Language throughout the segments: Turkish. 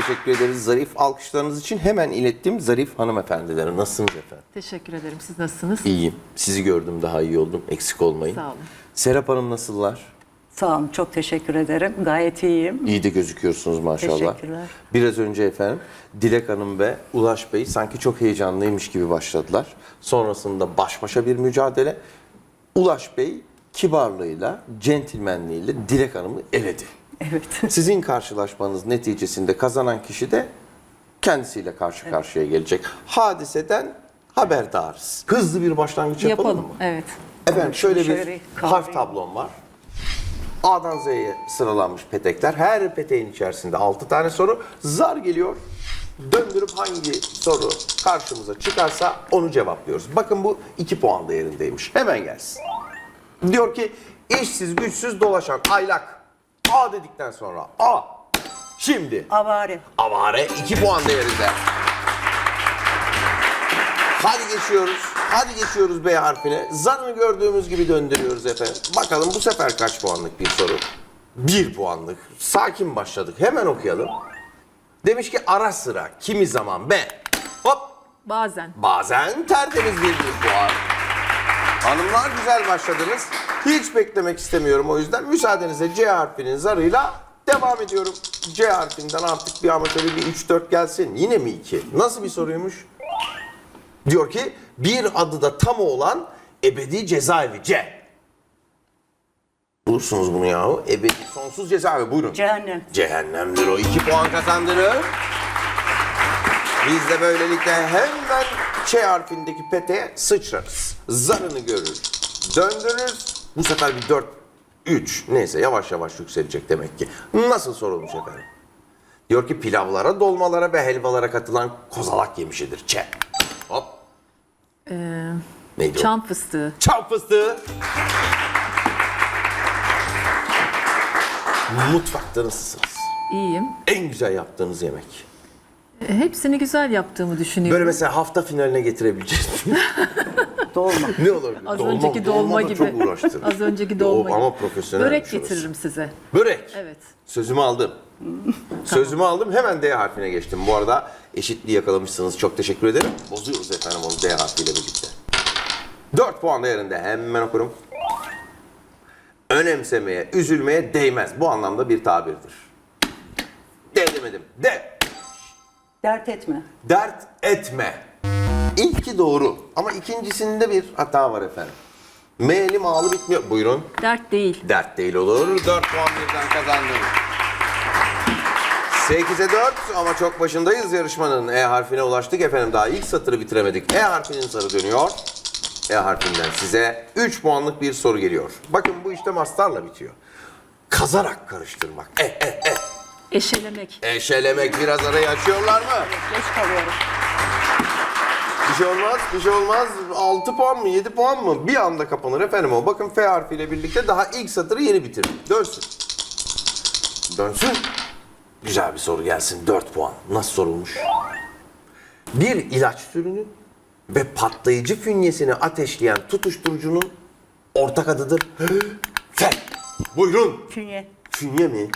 teşekkür ederiz zarif alkışlarınız için. Hemen ilettim zarif hanımefendilere. Nasılsınız efendim? Teşekkür ederim. Siz nasılsınız? İyiyim. Sizi gördüm daha iyi oldum. Eksik olmayın. Sağ olun. Serap Hanım nasıllar? Sağ olun, çok teşekkür ederim. Gayet iyiyim. İyi de gözüküyorsunuz maşallah. Teşekkürler. Biraz önce efendim Dilek Hanım ve Ulaş Bey sanki çok heyecanlıymış gibi başladılar. Sonrasında baş başa bir mücadele. Ulaş Bey kibarlığıyla, centilmenliğiyle Dilek Hanım'ı eledi. Evet. Sizin karşılaşmanız neticesinde kazanan kişi de kendisiyle karşı karşıya gelecek. Hadiseden haberdarız. Hızlı bir başlangıç yapalım, Yapalım. mı? Evet. Efendim şöyle bir şöyle bir kahve- harf tablom var. A'dan Z'ye sıralanmış petekler. Her peteğin içerisinde 6 tane soru. Zar geliyor. Döndürüp hangi soru karşımıza çıkarsa onu cevaplıyoruz. Bakın bu 2 puan değerindeymiş. Hemen gelsin. Diyor ki işsiz güçsüz dolaşan aylak. A dedikten sonra A. Şimdi Avare. Avare 2 puan değerinde. Hadi geçiyoruz. Hadi geçiyoruz B harfine. Zarını gördüğümüz gibi döndürüyoruz efendim. Bakalım bu sefer kaç puanlık bir soru? 1 puanlık. Sakin başladık. Hemen okuyalım. Demiş ki ara sıra kimi zaman B. Hop Bazen. bazen tertemiz bir, bir puan. Hanımlar güzel başladınız. Hiç beklemek istemiyorum o yüzden müsaadenizle C harfinin zarıyla devam ediyorum. C harfinden artık bir ama şöyle bir 3-4 gelsin. Yine mi 2? Nasıl bir soruymuş? Diyor ki bir adı da tam olan ebedi cezaevi C. Bulursunuz bunu yahu. Ebedi sonsuz cezaevi buyurun. Cehennem. Cehennemdir o. 2 puan kazandınız. Biz de böylelikle hemen Ç harfindeki peteğe sıçrarız. Zarını görür. Döndürürüz. Bu sefer bir 4, 3. Neyse yavaş yavaş yükselecek demek ki. Nasıl sorulmuş efendim? Diyor ki pilavlara, dolmalara ve helvalara katılan kozalak yemişidir. Ç. Hop. Neydi o? Çam fıstığı. Çam fıstığı. Mutfakta nasılsınız? İyiyim. En güzel yaptığınız yemek. Hepsini güzel yaptığımı düşünüyorum. Böyle mesela hafta finaline getirebileceğiz. Dolma. ne olur? Az önceki dolma, da gibi. Çok uğraştırır. Az önceki dolma O, ama gibi. profesyonel Börek şey getiririm size. Börek. Evet. Sözümü aldım. Sözümü aldım. Hemen D harfine geçtim. Bu arada eşitliği yakalamışsınız. Çok teşekkür ederim. Bozuyoruz efendim onu D harfiyle birlikte. 4 puan değerinde. Hemen okurum. Önemsemeye, üzülmeye değmez. Bu anlamda bir tabirdir. D demedim. D. Dert etme. Dert etme. İlki doğru ama ikincisinde bir hata var efendim. M'li mağlı bitmiyor. Buyurun. Dert değil. Dert değil olur. 4 puan birden kazandın. 8'e 4 ama çok başındayız yarışmanın. E harfine ulaştık efendim. Daha ilk satırı bitiremedik. E harfinin sarı dönüyor. E harfinden size 3 puanlık bir soru geliyor. Bakın bu işte mastarla bitiyor. Kazarak karıştırmak. E, e, e. Eşelemek. Eşelemek biraz arayı açıyorlar mı? Geç kalıyorum. Bir şey olmaz, bir şey olmaz. 6 puan mı, 7 puan mı? Bir anda kapanır efendim o. Bakın F harfiyle birlikte daha ilk satırı yeni bitirdik. Dönsün. Dönsün. Güzel bir soru gelsin. 4 puan. Nasıl sorulmuş? Bir ilaç türünün ve patlayıcı fünyesini ateşleyen tutuşturucunun ortak adıdır. F. Buyurun. Künye. Fünye mi?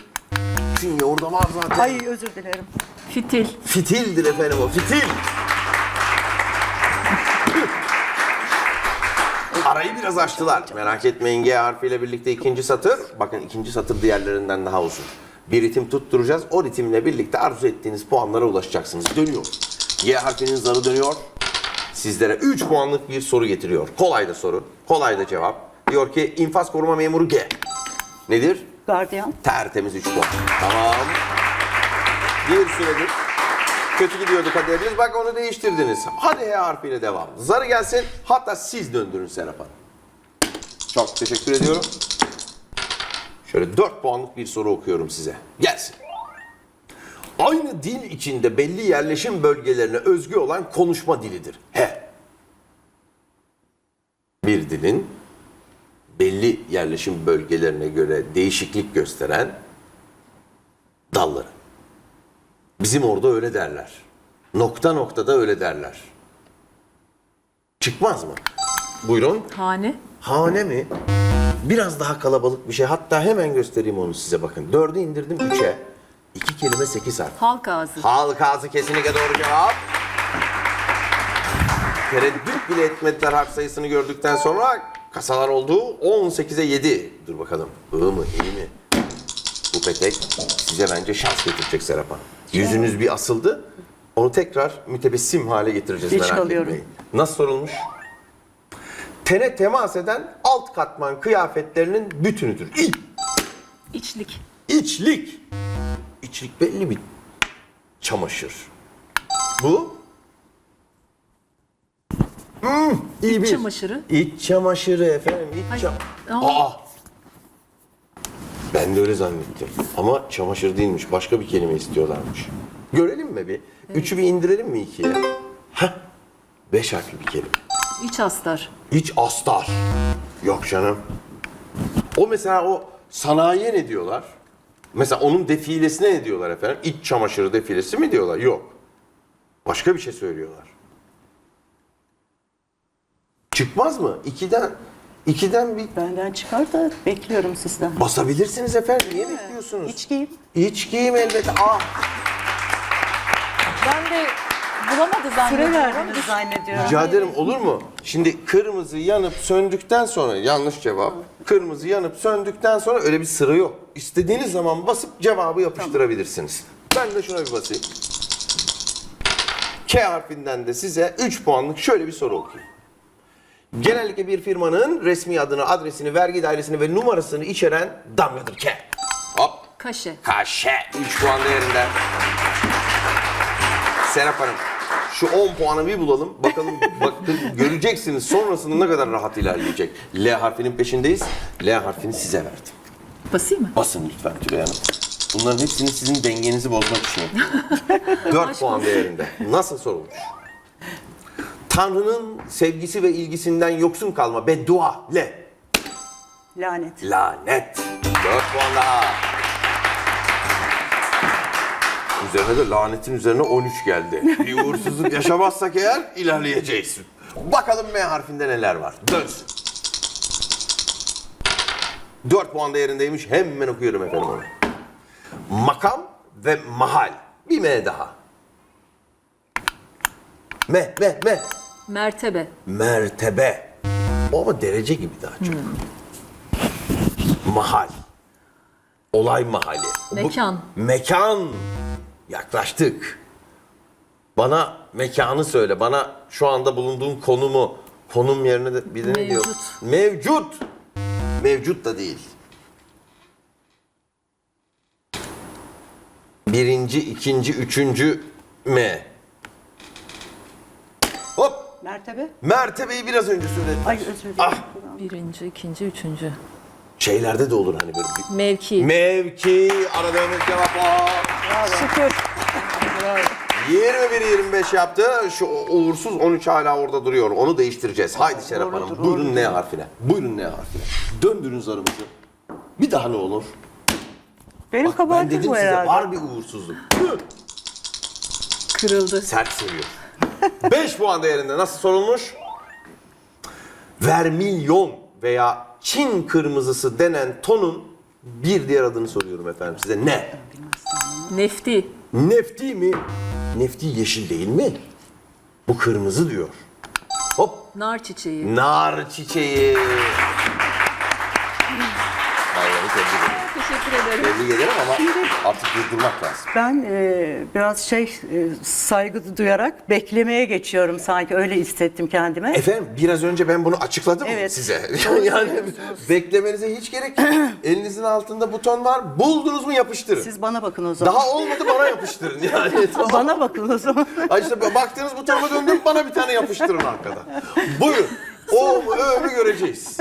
Fünye orada var zaten. Ay özür dilerim. Fitil. Fitildir efendim o fitil. Arayı biraz açtılar. Merak etmeyin G harfiyle birlikte ikinci satır. Bakın ikinci satır diğerlerinden daha uzun. Bir ritim tutturacağız. O ritimle birlikte arzu ettiğiniz puanlara ulaşacaksınız. Dönüyor. G harfinin zarı dönüyor. Sizlere 3 puanlık bir soru getiriyor. Kolay da soru. Kolay da cevap. Diyor ki infaz koruma memuru G. Nedir? Gardiyan. Tertemiz 3 puan. Tamam. Bir süredir kötü gidiyordu kaderiniz. Bak onu değiştirdiniz. Hadi H harfiyle devam. Zarı gelsin. Hatta siz döndürün Serap Hanım. Çok teşekkür ediyorum. Şöyle 4 puanlık bir soru okuyorum size. Gelsin. Aynı dil içinde belli yerleşim bölgelerine özgü olan konuşma dilidir. H. Bir dilin yerleşim bölgelerine göre değişiklik gösteren dalları. Bizim orada öyle derler. Nokta noktada öyle derler. Çıkmaz mı? Buyurun. Hane. Hane mi? Biraz daha kalabalık bir şey. Hatta hemen göstereyim onu size bakın. Dördü indirdim üçe. İki kelime sekiz harf. Halk ağzı. Halk ağzı kesinlikle doğru cevap. Tereddüt bile etmediler harf sayısını gördükten sonra kasalar oldu 18'e 7. Dur bakalım I mı iyi mi? Bu petek size bence şans getirecek Serap Hanım. Yüzünüz bir asıldı. Onu tekrar mütebessim hale getireceğiz Geç merak kalıyorum. etmeyin. Nasıl sorulmuş? Tene temas eden alt katman kıyafetlerinin bütünüdür. İ, İçlik. içlik. İçlik belli bir çamaşır. Bu? Hmm, iyi İç bir. çamaşırı. İç çamaşırı efendim. iç çam... aa. Aa! Ben de öyle zannettim. Ama çamaşır değilmiş. Başka bir kelime istiyorlarmış. Görelim mi bir? Üçü bir indirelim mi ikiye? Heh. Beş harfli bir kelime. İç astar. İç astar. Yok canım. O mesela o sanayiye ne diyorlar? Mesela onun defilesine ne diyorlar efendim? İç çamaşırı defilesi mi diyorlar? Yok. Başka bir şey söylüyorlar. Çıkmaz mı? İkiden, ikiden bir Benden çıkar da bekliyorum sizden. basabilirsiniz efendim. Niye bekliyorsunuz? İç giyim. İç giyim elbette. Ah, Ben de bulamadı Süre zannediyorum. verdiniz zannediyorum. rica ederim olur mu? Şimdi kırmızı yanıp söndükten sonra yanlış cevap. Kırmızı yanıp söndükten sonra öyle bir sıra yok. İstediğiniz zaman basıp cevabı yapıştırabilirsiniz. Ben de şuna bir basayım. K harfinden de size 3 puanlık şöyle bir soru okuyayım. Genellikle bir firmanın resmi adını, adresini, vergi dairesini ve numarasını içeren damgadır K. Hop. Kaşe. Kaşe 3 puan değerinde. Serap Hanım şu 10 puanı bir bulalım. Bakalım bakın göreceksiniz sonrasında ne kadar rahat ilerleyecek. L harfinin peşindeyiz. L harfini size verdim. Basayım mı? Basın lütfen Tülay Hanım. Bunların hepsini sizin dengenizi bozmak için yapıyorum. 4 puan değerinde. Nasıl sorulmuş? Tanrı'nın sevgisi ve ilgisinden yoksun kalma beddua. L. Lanet. Lanet. 4 puan daha. Üzerine de lanetin üzerine 13 geldi. Bir uğursuzluk yaşamazsak eğer ilerleyeceğiz. Bakalım M harfinde neler var. Dönsün. 4 puan değerindeymiş. Hemen okuyorum efendim onu. Makam ve mahal. Bir M daha. M, M, M. Mertebe. Mertebe. O ama derece gibi daha çok. Mahal. Olay mahalli. Bu- Mekan. mekan. Yaklaştık. Bana mekanı söyle. Bana şu anda bulunduğum konumu. Konum yerine de bir de ne diyor? Mevcut. Mevcut. Mevcut da değil. Birinci, ikinci, üçüncü M. Mertebe. Mertebeyi biraz önce söyledim. Ay özür dilerim. Ah. Birinci, ikinci, üçüncü. Şeylerde de olur hani böyle bir Mevki. Mevki aradığımız cevap o. Şükür. 21-25 yaptı. Şu uğursuz 13 hala orada duruyor. Onu değiştireceğiz. Haydi Serap Hanım. Doğrudur, Buyurun ne harfine. Buyurun ne harfine. Döndürün zarımızı. Bir daha ne olur? Benim Bak, ben kabahatim dedim bu size herhalde. var bir uğursuzluk. Kırıldı. Sert seviyor. 5 puan değerinde nasıl sorulmuş? Vermilyon veya Çin kırmızısı denen tonun bir diğer adını soruyorum efendim size. Ne? Nefti. Nefti mi? Nefti yeşil değil mi? Bu kırmızı diyor. Hop. Nar çiçeği. Nar çiçeği. Vallahi tebrik ederim. Teşekkür ederim. Tebrik ederim ama artık durdurmak lazım. Ben e, biraz şey e, saygı duyarak beklemeye geçiyorum sanki öyle hissettim kendime. Efendim biraz önce ben bunu açıkladım Evet. size. yani beklemenize hiç gerek yok. Elinizin altında buton var. Buldunuz mu yapıştırın. Siz bana bakın o zaman. Daha olmadı bana yapıştırın yani. Bana bakın o zaman. Ay işte baktığınız bu tarafa döndüm bana bir tane yapıştırın arkada. Buyurun. O mu ö mü göreceğiz.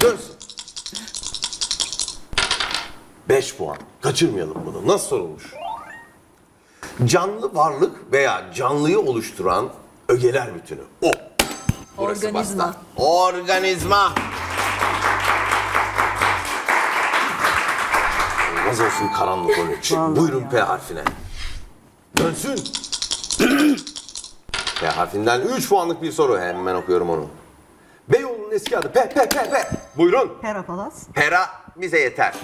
Dönsün. 5 puan. Kaçırmayalım bunu. Nasıl sorulmuş? Canlı varlık veya canlıyı oluşturan ögeler bütünü. O. Burası Organizma. basta. Organizma. Olmaz olsun karanlık onun için. Buyurun. P harfine. Dönsün. P harfinden 3 puanlık bir soru. Hemen okuyorum onu. Beyoğlu'nun eski adı. Pe pe pe pe. Buyurun. Perapalas. Pera bize yeter.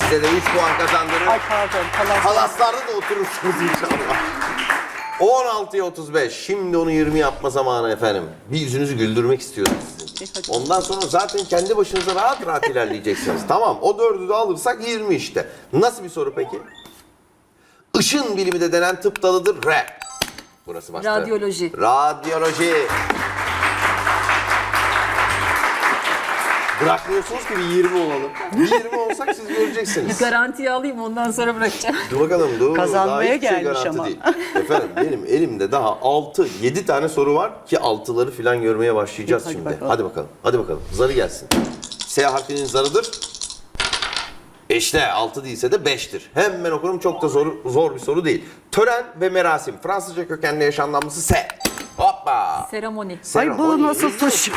Size de 3 puan kazandırır. Ay pardon. Palas. Palaslarda da oturursunuz inşallah. 16'ya 35. Şimdi onu 20 yapma zamanı efendim. Bir yüzünüzü güldürmek istiyorum sizin. Ondan sonra zaten kendi başınıza rahat rahat ilerleyeceksiniz. Tamam o dördü de alırsak 20 işte. Nasıl bir soru peki? Işın bilimi de denen tıp dalıdır. R. Burası başka. Radyoloji. Radyoloji. Bırakmıyorsunuz ki bir 20 olalım. Bir 20 olsak siz göreceksiniz. Garantiye alayım ondan sonra bırakacağım. Dur bakalım dur. Kazanmaya Daha hiçbir şey gelmiş garanti ama. Değil. Efendim benim elimde daha 6 7 tane soru var ki altıları falan görmeye başlayacağız Hadi şimdi. bakalım. Hadi bakalım. Hadi bakalım. Zarı gelsin. S harfinin zarıdır. İşte 6 değilse de 5'tir. Hemen okurum çok da zor, zor bir soru değil. Tören ve merasim. Fransızca kökenli eş anlamlısı S. Hoppa. Seremoni. Ay Seremoni. bu nasıl tuş? Siz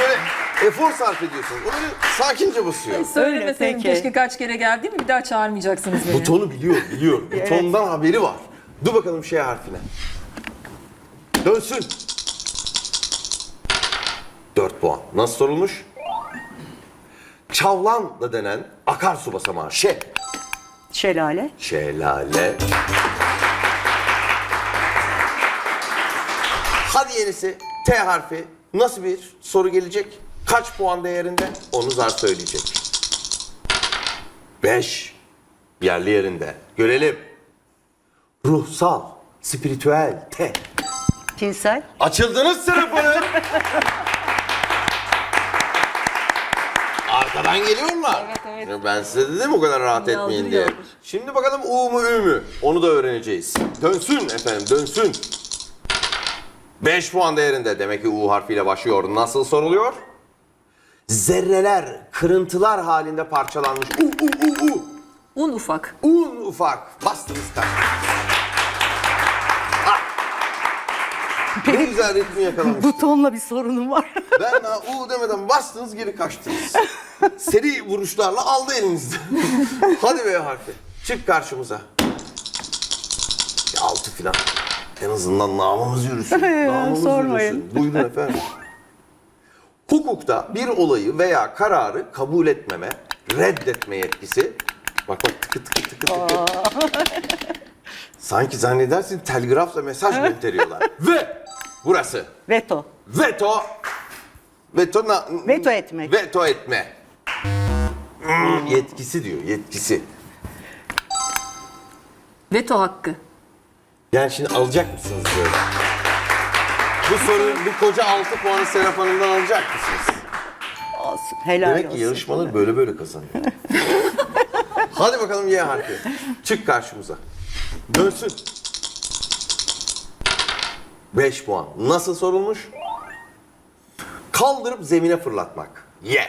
böyle efor sarf ediyorsunuz. O böyle sakince basıyor. Söylemeseydim peki. keşke kaç kere geldim bir daha çağırmayacaksınız beni. Butonu biliyor, biliyor. Butondan haberi var. Dur bakalım şey harfine. Dönsün. 4 puan. Nasıl sorulmuş? Çavlan da denen akarsu basamağı. Şe. Şelale. Şelale. Hadi yenisi. T harfi. Nasıl bir soru gelecek? Kaç puan değerinde? Onu zar söyleyecek. 5. Yerli yerinde. Görelim. Ruhsal, spiritüel, T. Tinsel. Açıldınız sınıfını. Arkadan geliyorlar. Evet, evet. Ben size dedim o kadar rahat Yaldır, etmeyin diye. yaldır. Şimdi bakalım U mu Ü mü? Onu da öğreneceğiz. Dönsün efendim dönsün. 5 puan değerinde. Demek ki U harfiyle başlıyor. Nasıl soruluyor? Zerreler, kırıntılar halinde parçalanmış. U, U, U, U. Un ufak. Un ufak. Bastınız kaç. Ne güzel ritmi yakalamış. Butonla bir sorunum var. Ben daha U demeden bastınız geri kaçtınız. Seri vuruşlarla aldı elinizde. Hadi B harfi. Çık karşımıza. Altı filan. En azından namımız yürüsün. Namımız sormayın. yürüsün. Buyurun efendim. Hukukta bir olayı veya kararı kabul etmeme, reddetme yetkisi. Bak bak tıkı tıkı tıkı tıkı. Sanki zannedersin telgrafla mesaj gönderiyorlar. Ve burası. Veto. Veto. Veto na, Veto etmek. Veto etme. Hmm, yetkisi diyor, yetkisi. Veto hakkı. Yani şimdi alacak mısınız böyle? Bu soru, bu koca 6 puanı Serap Hanım'dan alacak mısınız? Olsun. Helal Demek ki olsun. yarışmalar böyle böyle kazanıyor. Hadi bakalım Y harfi. Çık karşımıza. Dönsün. 5 puan. Nasıl sorulmuş? Kaldırıp zemine fırlatmak. Y.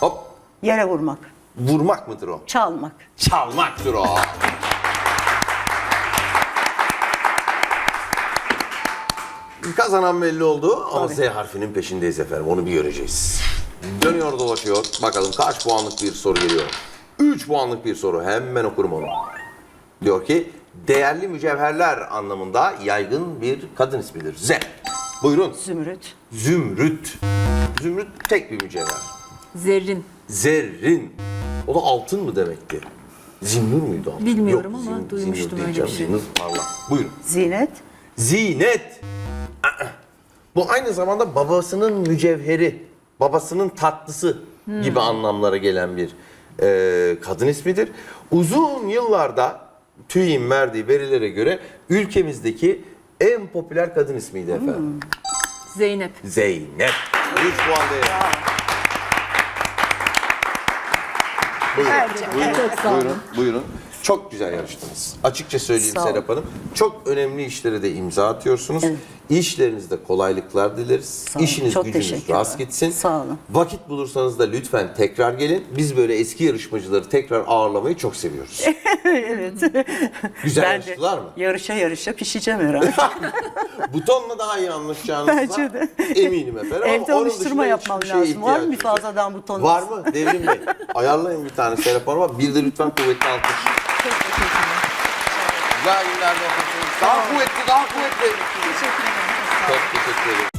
Hop. Yere vurmak. Vurmak mıdır o? Çalmak. Çalmaktır o. Kazanan belli oldu ama Z harfinin peşindeyiz efendim. Onu bir göreceğiz. Dönüyor dolaşıyor. Bakalım kaç puanlık bir soru geliyor. 3 puanlık bir soru. Hemen okurum onu. Diyor ki değerli mücevherler anlamında yaygın bir kadın ismidir. Z. Buyurun. Zümrüt. Zümrüt. Zümrüt tek bir mücevher. Zerrin. Zerrin. O da altın mı demekti? Zinnur muydu? altın? Bilmiyorum ama duymuştum öyle bir şey. Zinnur parlak. Buyurun. Zinet. Zinet. Bu aynı zamanda babasının mücevheri, babasının tatlısı gibi anlamlara gelen bir e, kadın ismidir. Uzun yıllarda TÜİ'nin verdiği verilere göre ülkemizdeki en popüler kadın ismiydi efendim. Zeynep. Zeynep. 3 puan değeri. Buyurun. Buyurun. Çok sağ olun. Buyurun. Buyurun. Çok güzel yarıştınız. Açıkça söyleyeyim Sağ olun. Serap Hanım. Çok önemli işlere de imza atıyorsunuz. İşlerinizde kolaylıklar dileriz. olun. İşiniz Çok gücünüz teşekkürler. rast gitsin. Sağ olun. Vakit bulursanız da lütfen tekrar gelin. Biz böyle eski yarışmacıları tekrar ağırlamayı çok seviyoruz. evet. Güzel Ben de yarıştılar mı? Yarışa yarışa pişeceğim herhalde. Butonla daha iyi anlaşacağınızda Bence de. eminim efendim. Ama Evde onun alıştırma dışında yapmam hiçbir şeye lazım. Var mı bir ihtiyacımız yok. fazladan buton? Var mı Devrim Bey? Ayarlayın bir tane Serap Hanım'a. Bir de lütfen kuvvetli alkış. Çok teşekkürler. Güzel günlerde olsun. Daha kuvvetli, daha kuvvetli. Teşekkür ederim. Çok teşekkür ederim.